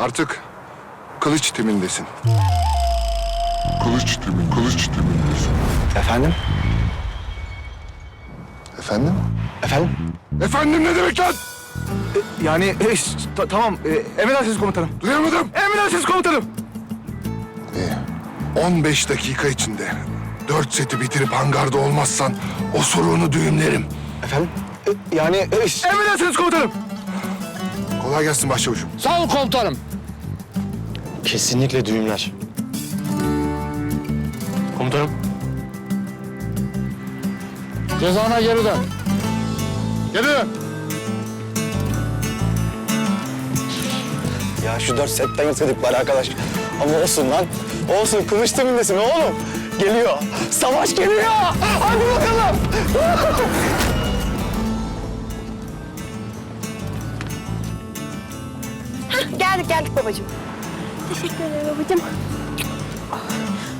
Artık kılıç timindesin. Kılıç timin, kılıç timindesin. Efendim? Efendim? Efendim? Efendim ne demek lan? Yani e, ta- tamam. E, emredersiniz komutanım. Duyamadım. Emredersiniz komutanım. İyi. 15 dakika içinde dört seti bitirip hangarda olmazsan osuruğunu düğümlerim. Efendim? E, yani e, emredersiniz komutanım. Kolay gelsin başçavuşum. Sağ ol komutanım. Kesinlikle düğümler. Komutanım. Cezana geri dön. Geri dön. Ya şu dört setten yırtıyorduk bari arkadaş. Ama olsun lan. Olsun. Kılıç timindesin oğlum. Geliyor. Savaş geliyor. Hadi bakalım. Geldik geldik babacığım. Teşekkür ederim babacığım.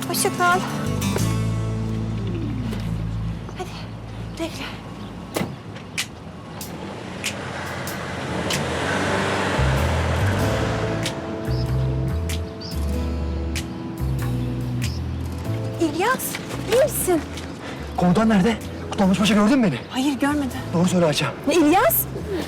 Hoşça kal. Hadi güle güle. İlyas, iyi misin? Komutan nerede? Kutlanmış Paşa gördün mü beni? Hayır görmedi. Doğru söyle Ayça. Ne İlyas?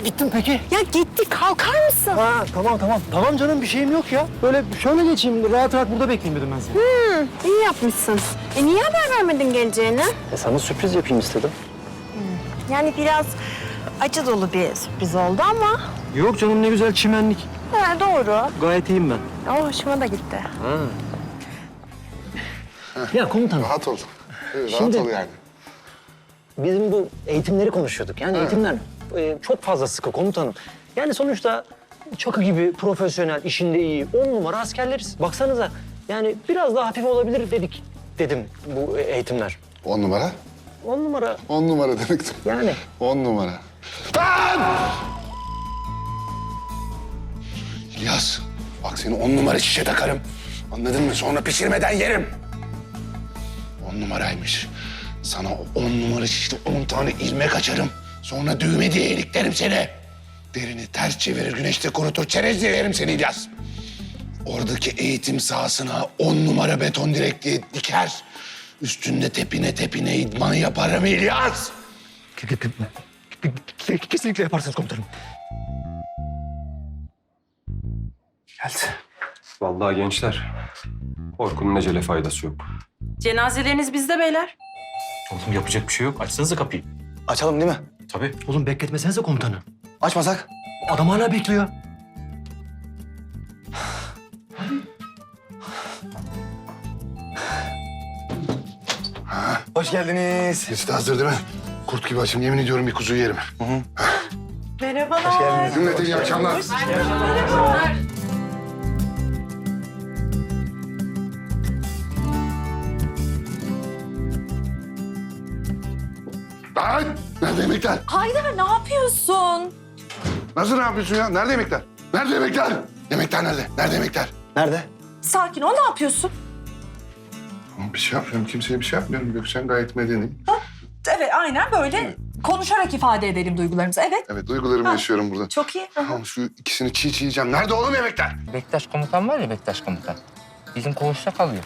Gittim peki. Ya gitti kalkar mısın? Ha tamam tamam. Tamam canım bir şeyim yok ya. Böyle şöyle geçeyim. Rahat rahat burada bekleyeyim dedim ben seni. Hı, iyi yapmışsın. E niye haber vermedin geleceğini? E, sana sürpriz yapayım istedim. Yani biraz acı dolu bir sürpriz oldu ama. Yok canım ne güzel çimenlik. He, doğru. Gayet iyiyim ben. O hoşuma da gitti. Ya komutanım. Rahat ol. Evet, Rahat Şimdi- ol yani. Bizim bu eğitimleri konuşuyorduk. Yani eğitimler e, çok fazla sıkı komutanım. Yani sonuçta Çakı gibi profesyonel, işinde iyi, on numara askerleriz. Baksanıza yani biraz daha hafif olabilir dedik dedim bu eğitimler. On numara. On numara On numara demektim. yani. On numara. Lan! İlyas, bak seni on numara şişe takarım. Anladın mı? Sonra pişirmeden yerim. On numaraymış. Sana o on numara şişte on tane ilmek açarım. Sonra düğme diye iliklerim seni. Derini ters çevirir, güneşte kurutur, çerez diye yerim seni İlyas. Oradaki eğitim sahasına on numara beton direkliği diker. Üstünde tepine tepine idman yaparım İlyas. Kesinlikle yaparsınız komutanım. Geldi. Vallahi gençler, korkunun necele faydası yok. Cenazeleriniz bizde beyler. Oğlum yapacak bir şey yok. Açsanıza kapıyı. Açalım değil mi? Tabii. Oğlum bekletmesenize komutanı. Açmasak? Adam hala bekliyor. Hoş geldiniz. Liste hazır değil mi? Kurt gibi açım yemin ediyorum bir kuzu yerim. Merhabalar. Cümlete iyi akşamlar. Lan! Nerede yemekler? Haydar ne yapıyorsun? Nasıl ne yapıyorsun ya? Nerede yemekler? Nerede yemekler? Yemekler nerede? Nerede yemekler? Nerede? Sakin ol ne yapıyorsun? Tamam, Bir şey yapmıyorum. Kimseye bir şey yapmıyorum. Gökçen gayet medeni. Evet aynen böyle konuşarak ifade edelim duygularımızı. Evet Evet duygularımı yaşıyorum burada. çok iyi. Tamam şu ikisini çiğ çiğ yiyeceğim. Nerede oğlum yemekler? Bektaş komutan var ya Bektaş komutan. Bizim koğuşta kalıyor.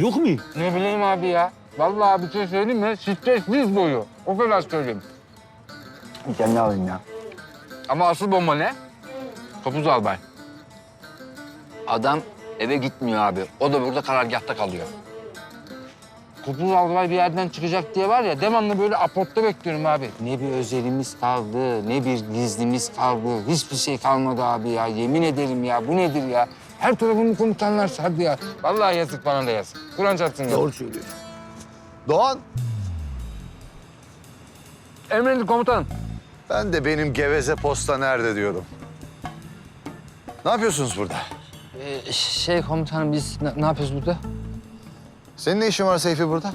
Yok mu? Ne bileyim abi ya. Vallahi bir şey söyleyeyim mi? Stres diz boyu. O kadar söyleyeyim. Gel ne alayım ya? Ama asıl bomba ne? Topuz albay. Adam eve gitmiyor abi. O da burada karargahta kalıyor. Topuz albay bir yerden çıkacak diye var ya devamlı böyle aportta bekliyorum abi. Ne bir özelimiz kaldı, ne bir gizlimiz kaldı. Hiçbir şey kalmadı abi ya. Yemin ederim ya. Bu nedir ya? Her tarafımı komutanlar sardı ya. Vallahi yazık bana da yazık. Kur'an çarpsın ya. Doğru söylüyor. Doğan, Emredin komutanım. Ben de benim geveze posta nerede diyorum. Ne yapıyorsunuz burada? Ee, şey komutanım biz ne, ne yapıyoruz burada? Senin ne işin var Seyfi burada?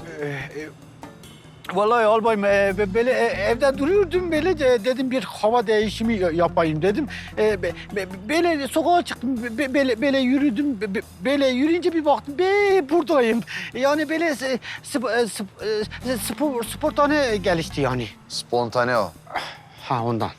Vallahi albayım e, be- böyle e, evde duruyordum böyle de dedim bir hava değişimi ya- yapayım dedim. E, be- be- böyle sokağa çıktım be- böyle, böyle yürüdüm be- be- böyle yürüyünce bir baktım be buradayım. Yani böyle e, sp, e, sp, e, spor, spontane gelişti yani. Spontane o. Ha ondan.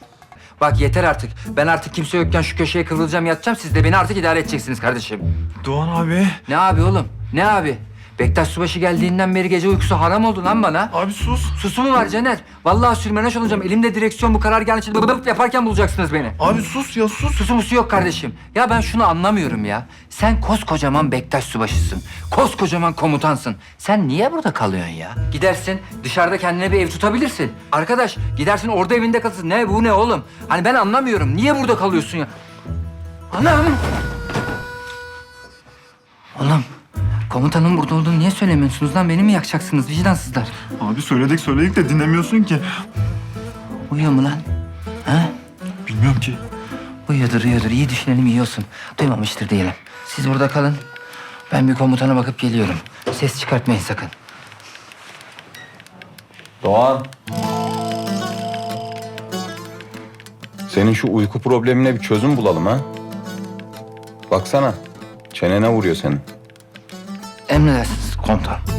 Bak yeter artık. Ben artık kimse yokken şu köşeye kıvrılacağım yatacağım. Siz de beni artık idare edeceksiniz kardeşim. Doğan abi. Ne abi oğlum? Ne abi? Bektaş Subaşı geldiğinden beri gece uykusu haram oldu lan bana. Abi sus. Susu mu var Caner? Vallahi sürmeneş olacağım. Elimde direksiyon bu karar için bıp bıp yaparken bulacaksınız beni. Abi sus ya sus. Susu musu yok kardeşim. Ya ben şunu anlamıyorum ya. Sen koskocaman Bektaş Subaşısın. Koskocaman komutansın. Sen niye burada kalıyorsun ya? Gidersin dışarıda kendine bir ev tutabilirsin. Arkadaş gidersin orada evinde kalırsın. Ne bu ne oğlum? Hani ben anlamıyorum. Niye burada kalıyorsun ya? Anam! Oğlum komutanın burada olduğunu niye söylemiyorsunuz lan? Beni mi yakacaksınız vicdansızlar? Abi söyledik söyledik de dinlemiyorsun ki. Uyuyor mu lan? Ha? Bilmiyorum ki. Uyuyordur, uyuyordur. İyi düşünelim, iyi olsun. Duymamıştır diyelim. Siz burada kalın. Ben bir komutana bakıp geliyorum. Ses çıkartmayın sakın. Doğan. Senin şu uyku problemine bir çözüm bulalım ha. Baksana. Çenene vuruyor senin. Emredersiniz komutan.